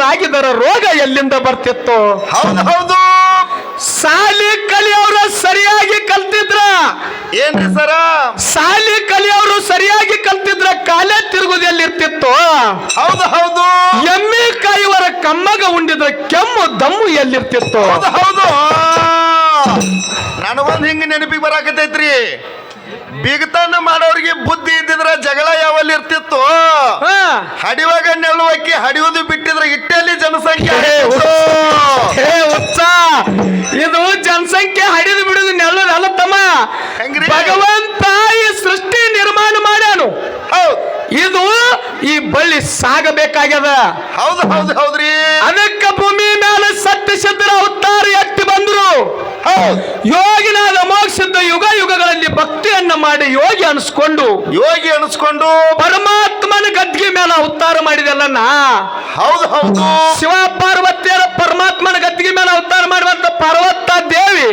ವೈದ್ಯರಾಗಿದ್ದರ ರೋಗ ಎಲ್ಲಿಂದ ಬರ್ತಿತ್ತು? ಹೌದು ಹೌದು. ಸಾಲಿ ಕಲಿಯವ್ರ ಸರಿಯಾಗಿ ಕಲ್ತಿದ್ರ? ಏನ್ರಿ ಸರ? ಸಾಲಿ ಕಲಿಯವರು ಸರಿಯಾಗಿ ಕಲ್ತಿದ್ರ ಕಾಲೇ ತಿರುಗುದು ಎಲ್ಲಿರ್ತಿತ್ತು? ಹೌದು ಹೌದು. ಎಮ್ಮೆ ಕಾಯುವರ ಕಮ್ಮಗ ಉಂಡಿದ್ರ ಕೆಮ್ಮು ದಮ್ಮು ಎಲ್ಲಿರ್ತಿತ್ತು? ಹೌದು ಹೌದು. ನನಗೊಂದ್ ಹಿಂಗ ನೆನಪಿಗೆ ಬರಾಕತೈತ್ರಿ ಬಿಗತನ ಮಾಡೋರಿಗೆ ಬುದ್ಧಿ ಇದ್ದಿದ್ರ ಜಗಳ ಯಾವಲ್ಲಿ ಇರ್ತಿತ್ತು? ಹಾ. ಹಡಿವಾಗ ನೆಳುವಕ್ಕೆ ಹಡಿಯೋದು ಬಿಟ್ಟಿದ್ರೆ ಇಟ್ಟಲ್ಲಿ ಜನಸಂಖ್ಯೆ ಇದು ಜನಸಂಖ್ಯೆ ಹಡಿದು ಬಿಡುದು ನೆಲ್ಲದ ಹೆಂಗ್ರಿ? ಭಗವಂತ ಈ ಸೃಷ್ಟಿ ನಿರ್ಮಾಣ ಮಾಡ್ಯಾನು. ಇದು ಈ ಬಳ್ಳಿ ಸಾಗಬೇಕಾಗ್ಯದ. ಹೌದು ಹೌದು ಹೌದ್ರಿ. ಅದಕ್ಕ ಭೂಮಿ ಮೇಲೆ ಸತ್ಯ ಸಿದ್ಧರ ಅವತಾರ ಎತ್ತಿ ಬಂದ್ರು ಹೌದ್ ಯೋಗಿನಾದ ಮೋಕ್ಷದ ಯುಗ ಯುಗಗಳಲ್ಲಿ ಭಕ್ತಿಯನ್ನ ಮಾಡಿ ಯೋಗಿ ಅನಿಸ್ಕೊಂಡು ಯೋಗಿ ಅನಿಸ್ಕೊಂಡು ಪರಮಾತ್ಮನ ಗದ್ಗೆ ಮೇಲೆ ಅವತಾರ ಮಾಡಿದೆಲ್ಲ ಹೌದು ಹೌದು. ಶಿವ ಪಾರ್ವತಿಯರ ಪರಮಾತ್ಮನ ಗದ್ದಿಗೆ ಮೇಲೆ ಅವತಾರ ಮಾಡುವಂತ ಪಾರ್ವತ ದೇವಿ.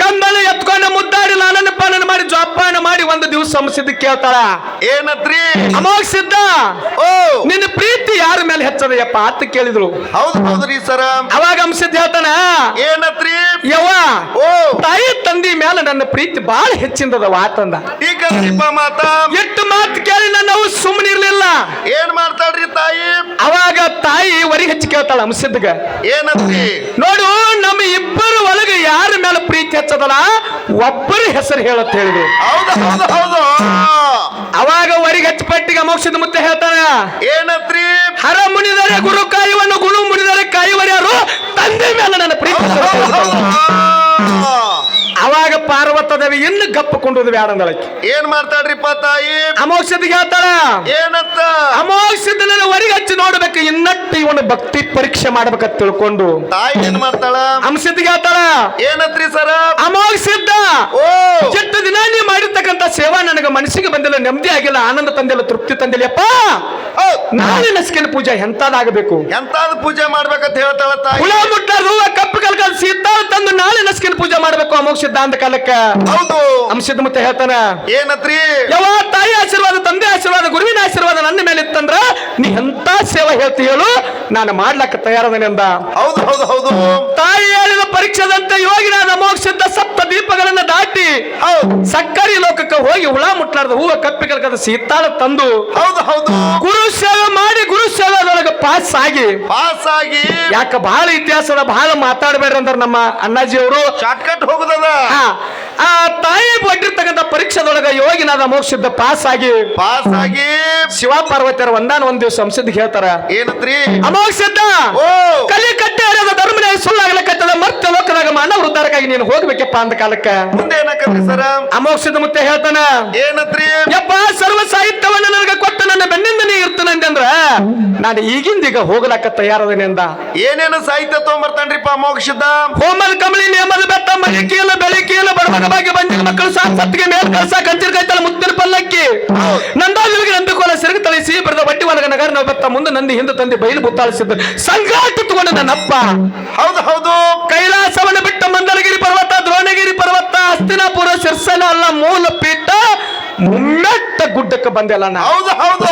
ಕಂದನ ಎತ್ಕೊಂಡು ಮುದ್ದಾಡಿ ನಾನನ್ನ ಪಾಲನ ಮಾಡಿ ಜೋಪಾನ ಮಾಡಿ ಒಂದು ದಿವಸ ಸಮಸ್ಯೆ ಕೇಳ್ತಾಳ. ಏನತ್ರಿ? ಅಮೋಘ ಸಿದ್ಧ ಓ! ನಿನ್ನ ಪ್ರೀತಿ ಯಾರ ಮೇಲೆ ಹೆಚ್ಚದಯ್ಯಪ್ಪ ಅಂತ ಕೇಳಿದ್ರು. ಹೌದು ಹೌದ್ರಿ ಸರ. ಅವಾಗ ಅಂಶದ ಹೇಳ್ತಾನ ಏನತ್ರಿ? ಯವ್ವ ಓ! ತಾಯಿ ತಂದಿ ಮೇಲೆ ನನ್ನ ಪ್ರೀತಿ ಬಹಳ ಹೆಚ್ಚಿಂದದ ವಾತಂದ ಈಗ ಮಾತಾ. ಎಷ್ಟು ಮಾತು ಕೇಳಿ ನನ್ನ ಸುಮ್ಮನಿರ್ಲಿಲ್ಲ ಏನ್ ಮಾಡ್ತಾಳ್ರಿ ತಾಯಿ? ಅವಾಗ ತಾಯಿ ವರಿ ಹೆಚ್ಚು ಕೇಳ್ತಾಳ ಅಂಶದ್ಗ ಏನತ್ರಿ? ನೋಡು ನಮ್ಮ ಇಬ್ಬರು ಒಳಗೆ ಯಾರ ಮೇಲೆ ಪ್ರೀತಿ ಹೆಚ್ಚದಲ್ಲ ಒಬ್ಬರ ಹೆಸರು ಹೇಳತ್ ಹೇಳಿದ್ರು. ಹೌದು? ಹೌದು ಹೌದು. ಅವಾಗ ವರಿಗಚ್ಚ ಪಟ್ಟಿಗೆ ಮೋಕ್ಷದ ಮುತ್ತೆ ಹೇಳ್ತಾನ ಏನತ್ರಿ? ಹರ ಮುನಿದರೆ ಗುರು ಕಾಯುವನು ಗುರು ಮುನಿದರೆ ಕಾಯುವರ್ಯಾರು ತಂದೆ ಮೇಲೆ ನನ್ನ ಪ್ರೀತಿ ಅವಾಗ ಪಾರ್ವತ ದೇವಿ ಇನ್ನು ಗಪ್ಪಕೊಂಡುದು ಬ್ಯಾಡಂದಳಕ್ಕೆ ಏನ್ ಮಾಡ್ತಾಳ್ರಿಪ್ಪ ತಾಯಿ? ಅಮೋಕ್ಷದಿಗೆ ಹೇಳ್ತಾಳ. ಏನಂತ? ಅಮೋಕ್ಷದ ಹೊರಗೆ ಹಚ್ಚಿ ನೋಡ್ಬೇಕು ಇನ್ನಟ್ಟು ಇವನು ಭಕ್ತಿ ಪರೀಕ್ಷೆ ಮಾಡ್ಬೇಕ ತಿಳ್ಕೊಂಡು. ತಾಯಿ ಏನ್ ಮಾಡ್ತಾಳ? ಅಂಶದಿಗೆ ಹೇಳ್ತಾಳ. ಏನತ್ರಿ ಸರ? ಅಮೋಘ ಸಿದ್ಧ ಓ! ಎಷ್ಟು ದಿನ ನೀ ಮಾಡಿರ್ತಕ್ಕಂತ ಸೇವಾ ನನಗೆ ಮನಸ್ಸಿಗೆ ಬಂದಿಲ್ಲ ನೆಮ್ಮದಿ ಆಗಿಲ್ಲ ಆನಂದ ತಂದಿಲ್ಲ ತೃಪ್ತಿ ತಂದಿಲ್ಲಪ್ಪ. ನಾಳೆ ನಸ್ಕಿನ ಪೂಜೆ ಎಂತಾದಾಗಬೇಕು. ಎಂತಾದ ಪೂಜೆ ಮಾಡ್ಬೇಕಂತ ಹೇಳ್ತಾಳ ತಾಯಿ? ಹುಳ ಮುಟ್ಟಾರು ಕಪ್ಪು ಕಲ್ಕಲ್ ಸೀತಾಳ ತಂದು ನಾಳೆ ನಸ್ಕಿನ ಪೂಜೆ ಮಾಡಬೇಕು ಸಿದ್ಧಾಂತ ಕಾಲಕ್ಕ ಹೌದು. ಅಂಶದ ಮತ್ತೆ ಹೇಳ್ತಾನ. ಏನತ್ರಿ? ಯಾವ ತಾಯಿ ಆಶೀರ್ವಾದ ತಂದೆ ಆಶೀರ್ವಾದ ಗುರುವಿನ ಆಶೀರ್ವಾದ ನನ್ನ ಮೇಲೆ ಇತ್ತಂದ್ರ ನೀ ಎಂತ ಸೇವೆ ಹೇಳ್ತಿ ಹೇಳು ನಾನು ಮಾಡ್ಲಕ್ಕ ತಯಾರದನೆ ಅಂದ. ಹೌದು ಹೌದು ಹೌದು. ತಾಯಿ ಹೇಳಿದ ಪರೀಕ್ಷೆದಂತೆ ಯೋಗಿನಾದ ಮೋಕ್ಷದ ಸಪ್ತ ದೀಪಗಳನ್ನ ದಾಟಿ ಸಕ್ಕರಿ ಲೋಕಕ್ಕೆ ಹೋಗಿ ಹುಳ ಮುಟ್ಲಾರ್ದ ಹೂವ ಕಪ್ಪಿ ಕಲ್ಕದ ಸೀತಾಳ ತಂದು ಹೌದು ಹೌದು. ಗುರು ಸೇವೆ ಮಾಡಿ ಗುರು ಸೇವೆದೊಳಗೆ ಪಾಸ್ ಆಗಿ ಪಾಸ್ ಆಗಿ ಯಾಕ ಬಹಳ ಇತಿಹಾಸದ ಬಹಳ ಮಾತಾಡಬೇಡ್ರಿ ಅಂದ್ರೆ ನಮ್ಮ ಅಣ್ಣಾಜಿ ಅವರು. ಶಾರ್ಟ್ಕಟ್ ಹೋಗುದದ? ಆ ತಾಯಿ ಬಟ್ಟಿರ್ತಕ್ಕಂಥ ಪರೀಕ್ಷೆದೊಳಗ ಯೋಗಿನಾದ ಮೋಕ್ಷದ ಪಾಸ್ ಆಗಿ ಪಾಸ್ ಆಗಿ ಶಿವ ಪಾರ್ವತಿಯರ ಒಂದಾನ ಒಂದ್ ದಿವಸ ಸಂಸದ್ ಹೇಳ್ತಾರ. ಏನತ್ರಿ? ಅಮೋಕ್ಷದ್ದ ಸಿದ್ಧ ಓ ಕಲಿ ಕಟ್ಟೆ ಹರಿಯದ ಧರ್ಮನೇ ಸುಳ್ಳಾಗ್ಲಕತ್ತದ ಮರ್ತ್ಯ ಲೋಕದಾಗ ಉದ್ಧಾರಕ್ಕಾಗಿ ನೀನು ಹೋಗ್ಬೇಕಪ್ಪ ಅಂತ ಕಾಲಕ್ಕ. ಮುಂದೆ ಏನಕ್ಕಂದ್ರಿ ಸರ? ಅಮೋಕ್ಷದ ಮುತ್ತೆ ಹೇಳ್ತಾನ? ಏನತ್ರಿ? ಯಪ್ಪ ಸರ್ವ ಸಾಹಿತ್ಯವನ್ನ ನನಗೆ ಕೊಟ್ಟ ನನ್ನ ಬೆನ್ನಿಂದ ನೀ ಅಂದ್ರ ನಾನು ಈಗಿಂದೀಗ ಹೋಗ್ಲಾಕ ತಯಾರದೇನೆ ಅಂದ ಏನೇನು ಸಾಹಿತ್ಯ ತಗೊಂಬರ್ತಾನ್ರಿಪ್ಪ ಅಮೋಕ್ಷದ ಹೋಮದ ಕಮಲಿ ನೇಮದ ಬೆಟ್ಟ ಮಲಿಕೀಲ ಬೆಳಿಕೀಲ ಬಡವನ ಬಗ್ಗೆ ಬಂದಿನ ಮಕ್ಕಳು ಸಾಕ್ ಸತ್ತಿಗೆ ಮೇಲ್ ಕಳ್ಸ ಕಂಚಿನ ಕೈತಲ ಮುತ್ತಿನ ಪಲ್ಲಕ್ಕಿ. ನಂದಾದಿವಿಗೆ ನಂಬಿಕೋಲ ಸಿರಗ ತಳಿಸಿ ಬರೆದ ಬಟ್ಟಿ ಒಳಗ ನಗರ ನಾವು ಬೆತ್ತ ಮುಂದೆ ನಂದಿ ಹಿಂದೆ ತಂದೆ ಬಯಲು ಬುತ್ತಾಳಿಸಿದ್ದ. ಸಂಗಾಟ ತಗೊಂಡ ನನ್ನಪ್ಪ ಹೌದು ಹೌದು. ಕೈಲಾಸವನ್ನು ಬಿಟ್ಟ ಹಸ್ತಿನಾಪುರ ಶಿರ್ಸನ ಅಲ್ಲ ಮೂಲ ಪೀಠ ಮುಮ್ಮೆಟ್ಟ ಗುಡ್ಡಕ್ಕೆ ಬಂದೆಲ್ಲ ನಾ. ಹೌದು ಹೌದು.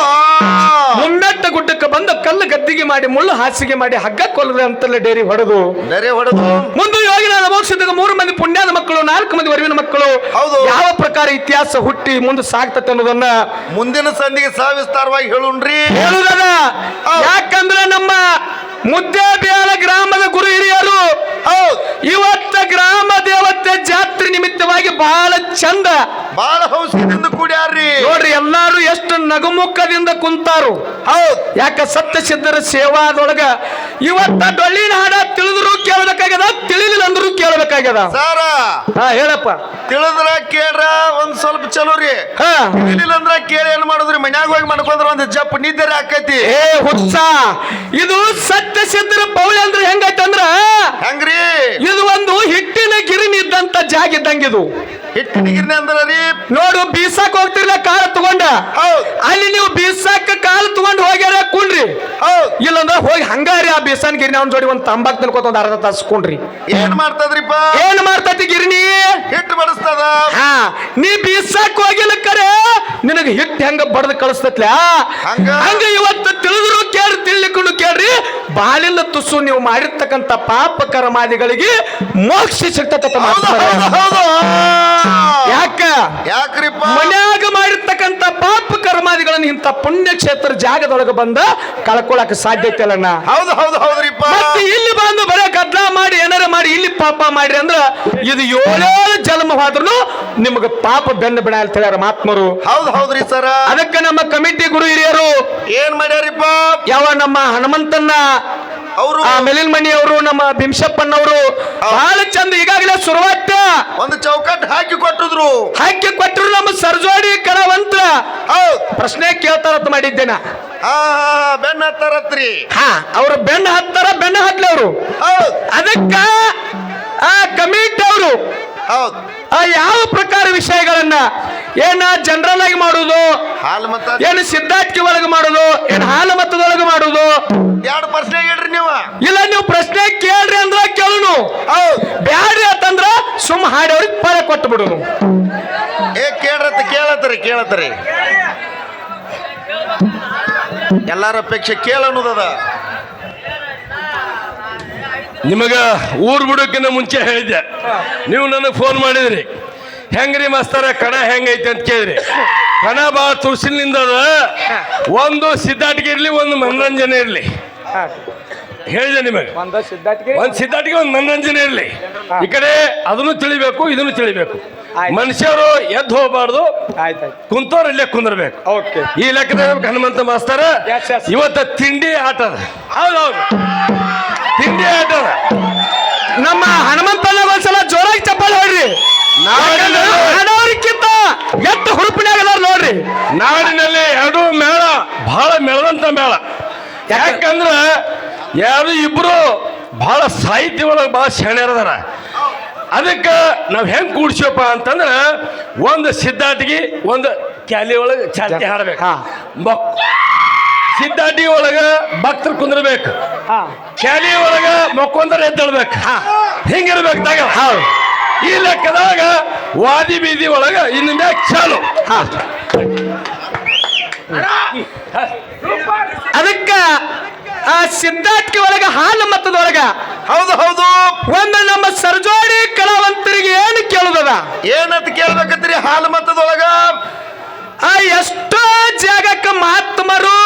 ಮುಮ್ಮೆಟ್ಟ ಗುಡ್ಡಕ್ಕೆ ಬಂದು ಕಲ್ಲು ಗದ್ದಿಗೆ ಮಾಡಿ ಮುಳ್ಳು ಹಾಸಿಗೆ ಮಾಡಿ ಹಗ್ಗ ಕೊಲ್ಲದೆ ಅಂತಲೇ ಡೇರಿ ಹೊಡೆದು. ನೆರೆ ಹೊಡೆದು. ಮುಂದೆ ಯೋಗಿನಾದ ಮೋಕ್ಷದಾಗ ಮೂರು ಮಂದಿ ಪುಣ್ಯದ ಮಕ್ಕಳು ನಾಲ್ಕು ಮಂದಿ ವರಿವಿನ ಮಕ್ಕಳು. ಹೌದು. ಯಾವ ಪ್ರಕಾರ ಇತಿಹಾಸ ಹುಟ್ಟಿ ಮುಂದೆ ಸಾಗ್ತತೆ ಅನ್ನೋದನ್ನ ಮುಂದಿನ ಸಂಧಿಗೆ ಸವಿಸ್ತಾರವಾಗಿ ಹೇಳುಣ್ರಿ. ಹೇಳುದದ? ಹೌದು. ಯಾಕಂದ್ರೆ ನಮ್ಮ ಮುದ್ದೇಬಿಯಾಲ ಗ್ರಾಮದ ಗುರು ಹಿರಿಯರು. ಹೌದ್. ಇವತ್ತ ಗ್ರಾಮ ದೇವತೆ ಜಾತ್ರೆ ನಿಮಿತ್ತವಾಗಿ ಬಹಳ ಚಂದ. ಬಾಳ ಹೌಸ್ಯದಿಂದ ಕೂಡ್ಯಾರ್ರಿ? ನೋಡ್ರಿ ಎಲ್ಲಾರು ಎಷ್ಟು ನಗುಮುಖದಿಂದ ಕುಂತಾರು. ಹೌದ್. ಯಾಕ ಸತ್ಯ ಸಿದ್ಧರ ಸೇವಾದೊಳಗ ಇವತ್ತ ಡೊಳ್ಳಿನ ಹಾಡ ತಿಳಿದ್ರು ಕೇಳಬೇಕಾಗ್ಯದ ತಿಳಿಲಿಲ್ಲ ಅಂದ್ರು ಕೇಳಬೇಕಾಗ್ಯದ? ಸಾರ. ಹಾ ಹೇಳಪ್ಪ. ತಿಳಿದ್ರ ಕೇಳ್ರ ಒಂದ್ ಸ್ವಲ್ಪ ಚಲೋ ರೀ. ತಿಳಿಲಿಲ್ಲ ಅಂದ್ರ ಕೇಳಿ ಏನ್ ಮಾಡುದ್ರಿ? ಮನ್ಯಾಗ ಹೋಗಿ ಮಾಡ್ಕೊಂಡ್ರ ಒಂದ್ ಜಪ್ ನಿದ್ದೆ ಆಕೈತಿ. ಏ ಹುಚ್ಚ. ಇದು ಸತ್ಯ ಸಿದ್ಧರ ಪೌಳಿ ಅಂದ್ರೆ ಹೆಂಗೈತಂದ್ರ ಹೆಂಗ್ರಿ? ಇದು ಒಂದು ಹಿಟ್ಟಿನ ಗಿರಿನಿ ಇದ್ದಂತ ಜಾಗ ಇದ್ದಂಗಿದು. ಹಿಟ್ಟಿನ ಗಿರಿನಿ ಅಂದ್ರ ರೀ ನೋಡು ಬೀಸಾಕ್ ಹೋಗ್ತಿರ್ಲ ಕಾಲ ತಗೊಂಡ. ಅಲ್ಲಿ ನೀವು ಬೀಸಾಕ ಕಾಲು ತಗೊಂಡು ಹೋಗ್ಯಾರ ಕುಣ್ರಿ. ಇಲ್ಲಂದ್ರ ಹೋಗಿ ಹಂಗಾರಿ ಆ ಬೀಸನ್ ಗಿರಣಿ ಅವ್ನ ಜೋಡಿ ಒಂದ್ ತಂಬಾಕ್ ತಿನ್ಕೋತ ಒಂದ್ ಅರ್ಧ ತಾಸು ಕುಣ್ರಿ. ಏನ್ ಮಾಡ್ತದ್ರಿಪ್ಪ? ಏನ್ ಮಾಡ್ತತಿ ಗಿರಿನಿ? ಹಿಟ್ಟು ಬಡಿಸ್ತದ? ಹಾ ನೀ ಬೀಸಾಕ್ ಹೋಗಿಲ್ಲ ಕರೆ ನಿನಗ ಹಿಟ್ ಹೆಂಗ ಬಡದ್ ಕಳಿಸ್ತತ್ಲ? ಹಂಗ? ಹಂಗ ಇವತ್ತು ತಿಳಿದ್ರು ಕೇಳ್ರಿ ತಿಳಿಕೊಂಡು ಕೇಳ್ರಿ. ಬಾಳಿಲ್ಲ ತುಸು ನೀವು ಮಾಡಿರ್ತಕ್ಕಂತ ಪಾಪ ಕರ್ಮಾದಿಗಳಿಗೆ ಮೋಕ್ಷ ಹೌದು ಯಾಕ? ಯಾಕ್ರಿಪ್ಪ? ಮನ್ಯಾಗ ಮಾಡಿರ್ತಕ್ಕಂಥ ಪಾಪ ಕರ್ಮಾದಿಗಳನ್ನು ಇಂಥ ಪುಣ್ಯಕ್ಷೇತ್ರ ಜಾಗದೊಳಗೆ ಬಂದ ಕಳ್ಕೊಳಕ್ ಸಾಧ್ಯತೆ ಅಲ್ಲಣ್ಣ. ಹೌದು ಹೌದು ಹೌದ್ರಿಪ್ಪ. ಮತ್ತೆ ಇಲ್ಲಿ ಬಂದು ಬರೇ ಗದ್ಲ ಮಾಡಿ ಏನಾರ ಮಾಡಿ ಇಲ್ಲಿ ಪಾಪ ಮಾಡ್ರಿ ಅಂದ್ರ ಇದು ಏಳೇಳು ಜನ್ಮ ಹೋದ್ರು ನಿಮ್ಗೆ ಪಾಪ ಬೆನ್ನ ಬಿಡ ಅಂತ ಹೇಳ್ಯಾರ ಮಹಾತ್ಮರು. ಹೌದು ಹೌದ್ರಿ ಸರ. ಅದಕ್ಕೆ ನಮ್ಮ ಕಮಿಟಿ ಗುರು ಹಿರಿಯರು ಏನ್ ಮಾಡ್ಯಾರಿಪ್ಪ? ಯಾವ ನಮ್ಮ ಹನುಮಂತನ್ನ ಅವರು ಆ ಮೆಲಿನ್ಮಣಿ ಅವರು ನಮ್ಮ ಭೀಮಶಪ್ಪಣ್ಣವರು ಬಹಳ ಚಂದ ಈಗಾಗಲೇ ಶುರುವಾತ ಒಂದು ಚೌಕಟ್ ಹಾಕಿ ಕೊಟ್ಟಿದ್ರು ಹಾಕಿ ಕೊಟ್ಟರು ನಮ್ಮ ಸರ್ಜೋಡಿ ಕಲಾವಂತ ಪ್ರಶ್ನೆ ಕೇಳ್ತಾರತ್ ಮಾಡಿದ್ದೇನ. ಬೆನ್ನ ಹತ್ತಾರತ್ರಿ. ಹಾ ಅವ್ರು ಬೆನ್ನ ಹತ್ತಾರ ಬೆನ್ನ ಹತ್ಲಿ ಅವರು. ಅದಕ್ಕ ಆ ಕಮಿಟಿ ಅವರು ಯಾವ ಪ್ರಕಾರ ವಿಷಯಗಳನ್ನ ಏನ ಜನರಲ್ ಆಗಿ ಮಾಡುದು? ಹಾಲು ಮತ ಏನು ಸಿದ್ಧಾರ್ಥಿ ಒಳಗೆ ಮಾಡುದು? ಏನ್ ಹಾಲು ಮತದೊಳಗೆ ಮಾಡುದು? ಎರಡು ಪ್ರಶ್ನೆ ಹೇಳ್ರಿ ನೀವು. ಇಲ್ಲ ನೀವು ಪ್ರಶ್ನೆ ಕೇಳ್ರಿ ಅಂದ್ರ ಕೇಳುನು. ಹೌದ್. ಬ್ಯಾಡ್ರಿ ಅಂತಂದ್ರ ಸುಮ್ ಹಾಡವ್ರಿಗೆ ಪರ ಕೊಟ್ಟು ಬಿಡುನು ಏ ಕೇಳ್ರತ್ತ ಕೇಳತ್ತರಿ ಕೇಳತ್ತರಿ ಎಲ್ಲಾರ ಅಪೇಕ್ಷೆ ಕೇಳನ್ನೋದದ ನಿಮಗ ಊರ್ ಬಿಡೋಕ್ಕಿಂತ ಮುಂಚೆ ಹೇಳಿದ್ದೆ. ನೀವು ನನಗೆ ಫೋನ್ ಮಾಡಿದ್ರಿ. ಹೆಂಗ್ರಿ ಮಸ್ತಾರ ಕಣ ಹೆಂಗೈತೆ ಅಂತ ಕೇಳಿದ್ರಿ ಕಣ ಭಾಳ ತುಳಸಿನಿಂದ ಅದ. ಒಂದು ಸಿದ್ಧಾಟಿಗೆ ಇರಲಿ ಒಂದು ಮನರಂಜನೆ ಇರಲಿ. ಹೇಳಿದೆ ನಿಮಗೆ. ಒಂದ್ ಸಿದ್ಧಾಟಿಗೆ ಒಂದು ಮನರಂಜನೆ ಇರಲಿ. ಈ ಕಡೆ ಅದನ್ನು ತಿಳಿಬೇಕು ಇದನ್ನು ತಿಳಿಬೇಕು. ಮನುಷ್ಯರು ಎದ್ದು ಹೋಗಬಾರ್ದು. ಆಯ್ತಾಯ್ತು. ಕುಂತವ್ರಲ್ಲೇ ಕುಂದಿರ್ಬೇಕು. ಓಕೆ. ಈ ಲೆಕ್ಕದ ಹನುಮಂತ ಮಾಸ್ತರ. ಇವತ್ತ ತಿಂಡಿ ಆಟದ ಹೌದೌದು. ತಿಂಡಿ ಆಟ ಅದ. ನಮ್ಮ ಹನುಮಂತನ ಒಂದ್ಸಲ ಜೋರಾಗಿ ಯಾಕಂದ್ರ ಯಾರು ಇಬ್ರು ಬಹಳ ಸಾಹಿತ್ಯ ಒಳಗೆ ಬಹಳ ಶಾಣ್ಯರದಾರ ಅದಕ್ಕೆ ನಾವು ಹೆಂಗ್ ಕೂಡ್ಸಪ್ಪ ಅಂತಂದ್ರ ಒಂದು ಸಿದ್ಧಾಟಿಗೆ ಒಂದು ಕ್ಯಾಲಿ ಒಳಗೆ ಚಾಲ್ತಿ ಹಾಡ್ಬೇಕು. ಹಾ. ಸಿದ್ಧಾಟಿ ಒಳಗ ಭಕ್ತರು ಕುಂದಿರ್ಬೇಕು. ಹಾ. ಕ್ಯಾಲಿ ಒಳಗ ಮಕ್ಕೊಂದರ ಎದ್ದಳ್ಬೇಕು. ಹಿಂಗಿರ್ಬೇಕು ತಗ. ಹೌದು. ಈ ಲೆಕ್ಕದಾಗ ವಾದಿ ಬೀದಿ ಒಳಗ ಇನ್ನು ಮ್ಯಾಕ್ ಚಾಲು. ಹಾ. ಅದಕ್ಕ ಆ ಸಿದ್ಧಾರ್ಥಿ ಒಳಗ ಹಾಲು ಮತ್ತದೊಳಗ ಹೌದು ಹೌದು. ಒಂದು ನಮ್ಮ ಸರ್ಜೋಡಿ ಕಲಾವಂತರಿಗೆ ಏನು ಕೇಳುದದ? ಏನಂತ ಕೇಳ್ಬೇಕತ್ರಿ? ಹಾಲು ಮತ್ತದೊಳಗ? ಆ ಎಷ್ಟೋ ಜಾಗಕ್ಕೆ ಮಹಾತ್ಮರು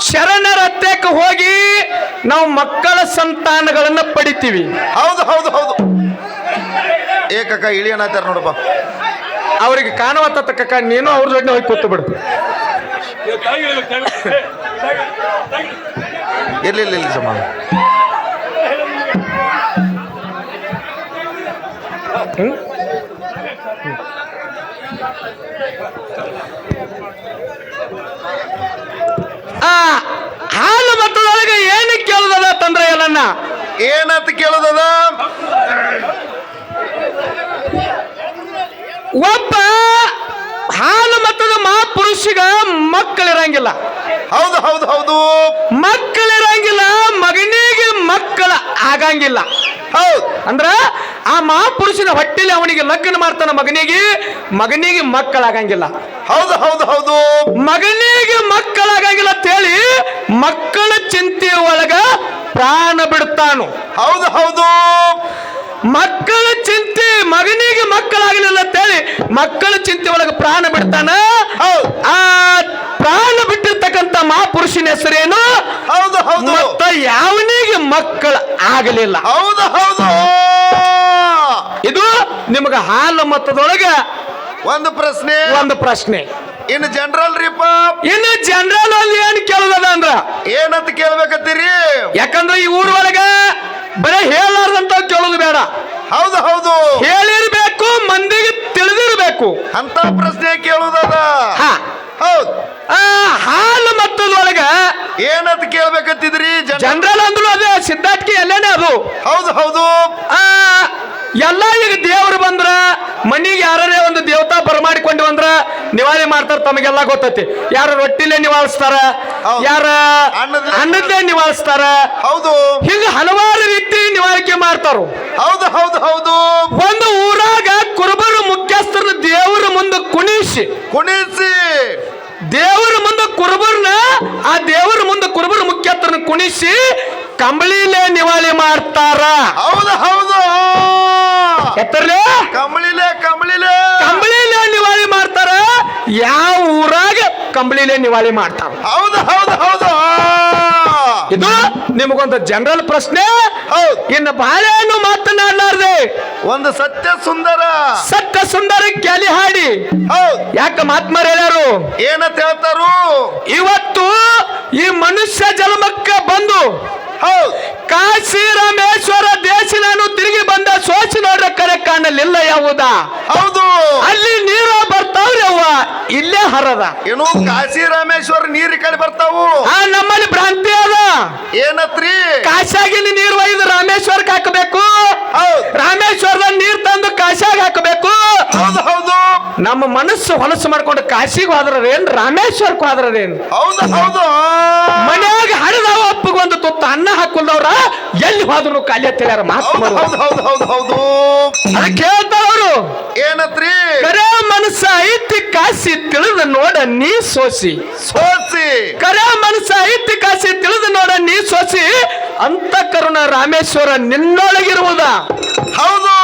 ಶರಣರ ಹತ್ತಕ್ಕೆ ಹೋಗಿ ನಾವು ಮಕ್ಕಳ ಸಂತಾನಗಳನ್ನ ಪಡಿತೀವಿ. ಹೌದು ಹೌದು ಹೌದು. ಏಕಕ್ಕ ಇಳಿಯನಾತಾರ ನೋಡಪ್ಪ. ಅವರಿಗೆ ಕಾಣವತ್ತ ತಕ್ಕಕ ನೀನು ಅವ್ರ ಜೊತೆ ಹೋಗಿ ಕೂತು ಬಿಡು ಇರ್ಲಿ ಇರ್ಲಿ ಇರ್ಲಿ ಸಮ ಆ ಹಾಲು ಮತದೊಳಗೆ ಏನು ಕೇಳುದದ ತಂದ್ರೆ ಏನನ್ನ ಏನಂತ ಕೇಳದದ? ಒಬ್ಬ ಹಾಲು ಮತದ ಮಹಾಪುರುಷಿಗ ಮಕ್ಕಳಿರಂಗಿಲ್ಲ. ಹೌದು ಹೌದು ಹೌದು. ಮಕ್ಕಳಿರಂಗಿಲ್ಲ ಮಗನಿಗೆ ಮಕ್ಕಳ ಆಗಂಗಿಲ್ಲ. ಹೌದು. ಅಂದ್ರ ಆ ಮಹಾಪುರುಷನ ಹೊಟ್ಟೆಲಿ ಅವನಿಗೆ ಲಗ್ನ ಮಾಡ್ತಾನ ಮಗನಿಗೆ ಮಗನಿಗೆ ಮಕ್ಕಳಾಗಂಗಿಲ್ಲ ಹೌದು ಹೌದು ಹೌದು. ಮಗನಿಗೆ ಮಕ್ಕಳಾಗಂಗಿಲ್ಲ ಅಂತೇಳಿ ಮಕ್ಕಳ ಚಿಂತೆ ಒಳಗ ಪ್ರಾಣ ಬಿಡ್ತಾನು ಹೌದು ಹೌದು. ಮಕ್ಕಳ ಚಿಂತೆ ಮಗನಿಗೆ ಮಕ್ಕಳಾಗಲಿಲ್ಲ ಅಂತೇಳಿ ಮಕ್ಕಳ ಚಿಂತೆ ಒಳಗೆ ಪ್ರಾಣ ಬಿಡ್ತಾನ? ಆ ಪ್ರಾಣ ಬಿಟ್ಟಿರ್ತಕ್ಕಂತ ಮಹಾಪುರುಷನ ಹೆಸರೇನು? ಹೌದು ಹೌದು. ಮತ್ತ ಯಾವನಿಗೆ ಮಕ್ಕಳು ಆಗಲಿಲ್ಲ. ಹೌದು ಹೌದು. ಇದು ನಿಮಗೆ ಹಾಲು ಮತದೊಳಗ ಒಂದು ಪ್ರಶ್ನೆ. ಒಂದು ಪ್ರಶ್ನೆ. ಇನ್ನು ಜನರಲ್ ರೀಪ ಇನ್ನು ಜನರಲ್ ಅಲ್ಲಿ ಏನ್ ಕೇಳದ ಅಂದ್ರ? ಏನಂತ ಕೇಳ್ಬೇಕತ್ತೀರಿ? ಯಾಕಂದ್ರ ಈ ಊರೊಳಗ ಬರೀ ಹೇಳಾರ್ದಂತ ಕೇಳೋದು ಬೇಡ. ಹೌದು ಹೌದು. ಹೇಳಿರ್ಬೇಕು ಮಂದಿಗೆ ತಿಳಿದಿರ್ಬೇಕು. ಅಂತ ಪ್ರಶ್ನೆ ಕೇಳುದದ ಹೌದು. ಆ ಹಾಲು ಮತ್ತದೊಳಗ ಏನಂತ ಕೇಳ್ಬೇಕತ್ತಿದ್ರಿ ಜನ ಜನರಲ್ ಅಂದ್ರು ಅದೇ ಸಿದ್ಧಾರ್ಥಿ ಎಲ್ಲೇನೆ ಅದು. ಹೌದು ಹೌದು. ಆ ಎಲ್ಲ ಈಗ ದೇವರು ಬಂದ್ರ ಮನಿಗೆ ಯಾರೇ ಒಂದು ದೇವತಾ ಬರಮಾಡಿಕೊಂಡು ಬಂದ್ರ ನಿವಾಳಿ ಮಾಡ್ತಾರ ತಮಗೆಲ್ಲ ಗೊತ್ತೈತಿ. ಯಾರು ರೊಟ್ಟಿಲೇ ನಿವಾಳಿಸ್ತಾರ. ಯಾರ ಅನ್ನದ್ಲೇ- ಅನ್ನದ್ಲೇ ನಿವಾಳಿಸ್ತಾರ. ಹೌದು. ಹಿಂಗ ಹಲವಾರು ರೀತಿ ನಿವಾರಿಕೆ ಮಾಡ್ತಾರ. ಹೌದು ಹೌದು ಹೌದು. ಒಂದು ಊರಾಗ ಕುರುಬರು ಮುಖ್ಯಸ್ಥರ ದೇವರ ಮುಂದೆ ಕುಣಿಸಿ. ಕುಣಿಸಿ. ದೇವರ ಮುಂದೆ ಕುರುಬರ್ನ ಆ ದೇವರ ಮುಂದೆ ಕುರುಬರ ಮುಖ್ಯಸ್ಥರನ್ನ ಕುಣಿಸಿ ಕಂಬಳಿಲೇ ನಿವಾಳಿ ಮಾಡ್ತಾರ. ಹೌದು ಹೌದು. ಎತ್ತರ್ಲೆ ಕಂಬಳಿಲೆ ಕಂಬಳಿಲೆ ಕಂಬಳಿಲೇ ನಿವಾಳಿ ಮಾಡ್ತಾರ. ಯಾವ ಊರಾಗ ಕಂಬಳಿಲೇ ನಿವಾಳಿ ಮಾಡ್ತಾರ? ಹೌದು ಹೌದು ಹೌದು. ಇದು ನಿಮಗೊಂದು ಜನರಲ್ ಪ್ರಶ್ನೆ. ಹೌದು. ಇನ್ನು ಬಾಳೆಹಣ್ಣು ಮಾತನಾಡಲಾರ್ದೆ. ಒಂದು ಸತ್ಯ ಸುಂದರ. ಸತ್ಯ ಸುಂದರ ಕ್ಯಾಲಿ ಹಾಡಿ. ಹೌದು. ಯಾಕ ಮಾತ್ಮರ್ ಹೇಳ್ಯಾರು? ಏನಂತ ಹೇಳ್ತಾರು? ಇವತ್ತು ಈ ಮನುಷ್ಯ ಜನ್ಮಕ್ಕೆ ಬಂದು ಕಾಶಿ ರಾಮೇಶ್ವರ ದೇಶ ನಾನು ತಿರುಗಿ ಬಂದ ಸೋಚಿ ನೋಡ್ರ ಕರೆ ಕಾಣಲಿಲ್ಲ ಯಾವುದ? ಹೌದು. ಅಲ್ಲಿ ನೀರು ಬರ್ತಾವ್ರಿ ಅವ್ವ. ಇಲ್ಲೇ ಹರದ. ಏನು ಕಾಶಿ ರಾಮೇಶ್ವರ ನೀರ್ ಈ ಕಡೆ ಬರ್ತಾವು? ಆ ನಮ್ಮಲ್ಲಿ ಭ್ರಾಂತಿ ಅದ. ಏನತ್ರಿ? ಕಾಶಾಗಿನ ನೀರು ಒಯ್ದು ರಾಮೇಶ್ವರಕ್ಕೆ ಹಾಕಬೇಕು. ರಾಮೇಶ್ವರದ ನೀರ್ ತಂದು ಕಾಶಿಯಾಗ ಹಾಕಬೇಕು. ಹೌದು ಹೌದು. ನಮ್ಮ ಮನಸ್ಸು ಹೊಲಸು ಮಾಡ್ಕೊಂಡು ಕಾಶಿಗೆ ಹೋದ್ರೇನ್ ರಾಮೇಶ್ವರಕ್ಕೆ ಹೋದ್ರೇನ್ ಹೌದು ಹೌದು. ಮನ್ಯಾಗ ಹಡದವ ಅಪ್ಪಗೆ ಒಂದು ತುತ್ತ ಅನ್ನ ಹಾಕೊಂಡವ್ರ ಎಲ್ಲಿ ಹೋದ್ರು ಕಾಲಿ ಹೌದು ಮಾತು ಹೌದು ಹೌದು ಹೌದು ಹೌದು ಅದಕ್ಕೆ ಏನತ್ರಿ? ಕರೆ ಮನಸ್ಸ ಐತಿ ಕಾಸಿ ತಿಳಿದ ನೋಡ ನೀ ಸೋಸಿ. ಸೋಸಿ ಕರೆ ಮನಸ್ಸ ಐತಿ ಕಾಸಿ ತಿಳಿದ ನೋಡ ನೀ ಸೋಸಿ. ಅಂತ ಕರುಣ ರಾಮೇಶ್ವರ ನಿನ್ನೊಳಗಿರುವುದ. ಹೌದು.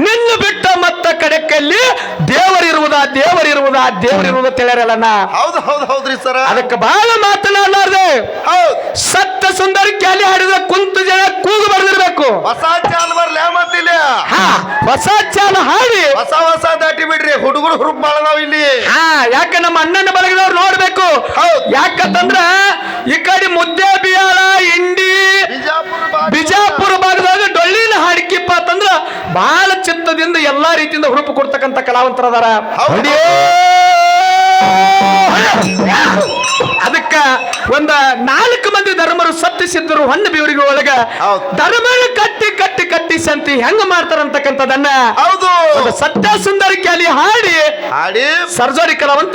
ನಿನ್ನ ಬಿಟ್ಟ ಮತ್ತ ಕಡೆಕಲ್ಲಿ ದೇವರಿರುವುದ ದೇವರಿರುವುದ ದೇವರಿರುವುದ ತಿಳಿಯರಲ್ಲಣ್ಣ. ಹೌದು ಹೌದು ಹೌದ್ರಿ ಸರ. ಅದಕ್ಕೆ ಬಹಳ ಮಾತನಾಡಲಾರ್ದೆ. ಸತ್ಯ ಸುಂದರ ಕ್ಯಾಲಿ ಹಾಡಿದ ಕುಂತು ಜನ ಕೂಗು ಬರೆದಿರ್ಬೇಕು. ಹೊಸ ಚಾಲ್ ಬರ್ಲ ಮತ್ತಿಲ್ಲ ಹಾ ಹೊಸ ಚಾಲ ಹಾಡಿ. ಹೊಸ ಹೊಸ ದಾಟಿ ಬಿಡ್ರಿ. ಹುಡುಗರು ಹುರುಪ್ ಬಾಳ ಇಲ್ಲಿ. ಹಾ ಯಾಕೆ ನಮ್ಮ ಅಣ್ಣನ ಬಳಗದವ್ರು ನೋಡ್ಬೇಕು? ಹೌದ್. ಯಾಕಂತಂದ್ರ ಈ ಕಡೆ ಮುದ್ದೆ ಬಿಯಾಳ ಇಂಡಿ ಬಿಜಾಪುರ ಭಾಗ- ಬಿಜಾಪುರ ಭಾಗದಾಗ ಡೊಳ್ಳಿನ ಹಾಡಿಕಿಪ್ಪ ಅಂತಂದ್ರ ಬಹಳ ಚಿತ್ತದಿಂದ ಎಲ್ಲಾ ರೀತಿಯಿಂದ ಹುರುಪು ಕೊಡ್ತಕ್ಕಂತ ಕಲಾವಂತರ ಅದಾರ ಅದಕ್ಕ ಒಂದ ನಾಲ್ಕು ಮಂದಿ ಧರ್ಮರು ಸತ್ತಿಸಿದ್ರು ಹಣ್ಣು ಹೊನ್ನ ಬೀವರಿಗೆ ಒಳಗ. ಹೌದ್. ಧರ್ಮನ ಕಟ್ಟಿ ಕಟ್ಟಿ ಕಟ್ಟಿ ಸಂತಿ ಹೆಂಗ ಮಾಡ್ತಾರಂತಕ್ಕಂಥದನ್ನ ಹೌದು. ಒಂದು ಸತ್ಯ ಸುಂದರಿ ಕ್ಯಾಲಿ ಹಾಡಿ ಹಾಡಿ. ಸರ್ಜರಿ ಕಲಾವಂತರಿಗೆ